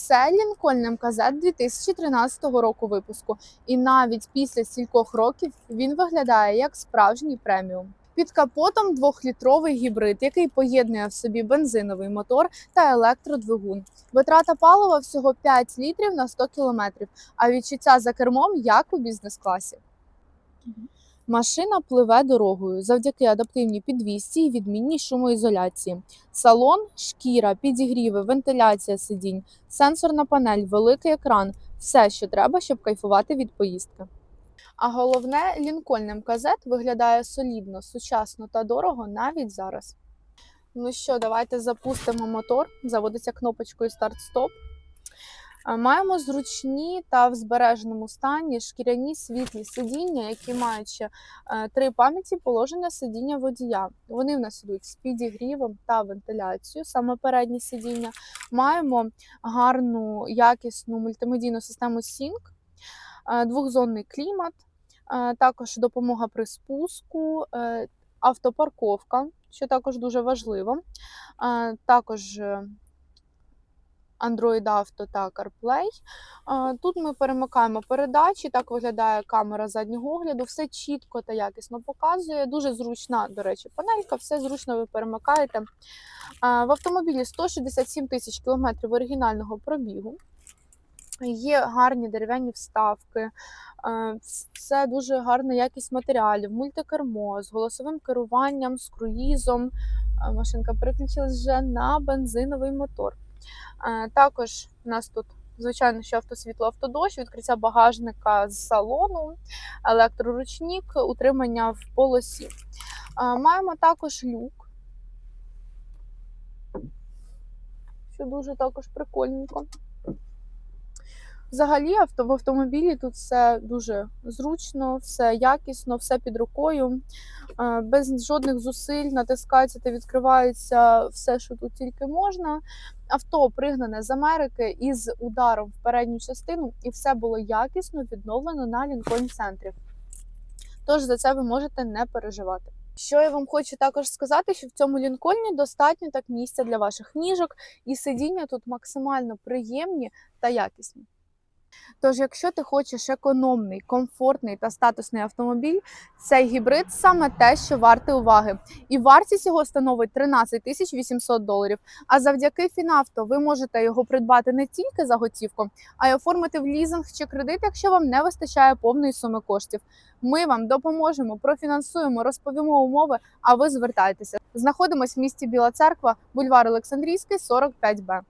Це Лінкольн МКЗ 2013 року випуску, і навіть після стількох років він виглядає як справжній преміум. Під капотом двохлітровий гібрид, який поєднує в собі бензиновий мотор та електродвигун. Витрата палива всього 5 літрів на 100 кілометрів, а відчуття за кермом як у бізнес-класі. Машина пливе дорогою завдяки адаптивній підвісці і відмінній шумоізоляції. Салон, шкіра, підігріви, вентиляція сидінь, сенсорна панель, великий екран все, що треба, щоб кайфувати від поїздки. А головне, Лінкольн МКЗ виглядає солідно, сучасно та дорого навіть зараз. Ну що, давайте запустимо мотор. Заводиться кнопочкою старт-стоп. А, Маємо зручні та в збереженому стані шкіряні світлі сидіння, які мають е, три пам'яті положення сидіння водія. Вони в нас ідуть з підігрівом та вентиляцією, саме передні сидіння. Маємо гарну якісну мультимедійну систему Sync, е, двохзонний клімат, е, також допомога при спуску, е, автопарковка, що також дуже важливо. Е, Також е, Android Auto та CarPlay. Тут ми перемикаємо передачі, так виглядає камера заднього огляду, все чітко та якісно показує. Дуже зручна, до речі, панелька, все зручно ви перемикаєте. В автомобілі 167 тисяч кілометрів оригінального пробігу. Є гарні дерев'яні вставки, е, це дуже гарна якість матеріалів, мультикермо з голосовим керуванням, з круїзом. Машинка переключилась вже на бензиновий мотор. Е, Також у нас тут, звичайно, що автосвітло, автодощ, відкриття багажника з салону, електроручник, утримання в полосі. Е, Маємо також люк, що дуже також прикольненько. Взагалі, авто в автомобілі тут все дуже зручно, все якісно, все під рукою, е, без жодних зусиль натискається та відкривається все, що тут тільки можна. Авто пригнане з Америки із ударом в передню частину, і все було якісно відновлено на Лінкольн центрі. Тож за це ви можете не переживати. Що я вам хочу також сказати, що в цьому лінкольні достатньо так місця для ваших ніжок, і сидіння тут максимально приємні та якісні. Тож, якщо ти хочеш економний, комфортний та статусний автомобіль, цей гібрид саме те, що варте уваги. І вартість його становить 13 тисяч 800 доларів. А завдяки Фінавто ви можете його придбати не тільки за готівку, а й оформити в лізинг чи кредит, якщо вам не вистачає повної суми коштів. Ми вам допоможемо, профінансуємо, розповімо умови. А ви звертайтеся. Знаходимось в місті Біла Церква, бульвар Олександрійський, 45Б.